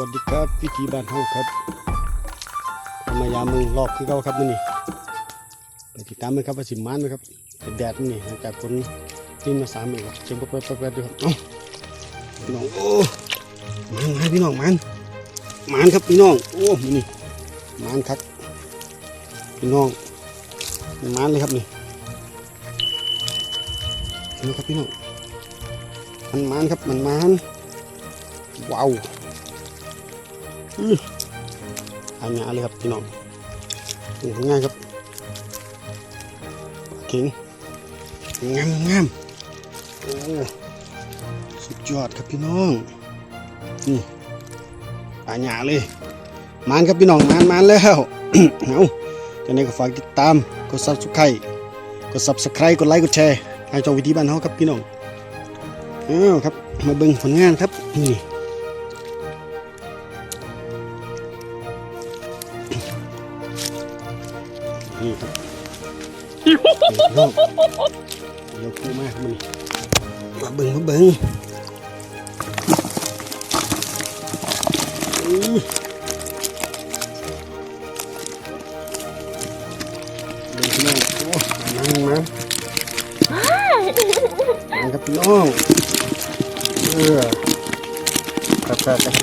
วัสดีครับวิธีบ้านเฮาครับมายามเมืองรอบคือเก่าครับมื้อนี้ไปติดตามเลยครับว่าสิมานไหมครับเป็นแดดนี่หลังจากฝนทิ้งมาสามมื้อครับเชิงเปิดๆๆๆด้วยครับเอ้น้องโอ้มันมันพี่น้องมันมันครับพี่น้องโอ้มื้อนี่มันครับพี่น้องมันเลยครับนี่นี่ครับพี่น้องมันมันครับมันมันว้าว อันนี้เลยครับพี่น้องง่ายครับเข่งงามงามโอ้สุดยอดครับพี่น้องนี่อันนี้เลยมานครับพี่น้องมานมานแล้วเอาจะไหนก็ฝากติดตามกดซับสไครต์กดซับสไครต์กดไลค์กดแชร์ให้ช่องวิธีบ้านเฮาครับพี่น้องอ้าวครับมาเบิ่งผลงานครับนี่ นี่ครับเดี๋ยวน้องเดี๋ยวคู่มากมันมาเบิ่งมาเบิ่งอื้อเบิ่งพี่น้องโอ้นั่งมานั่งครับพี่น้องเออครับครับครับ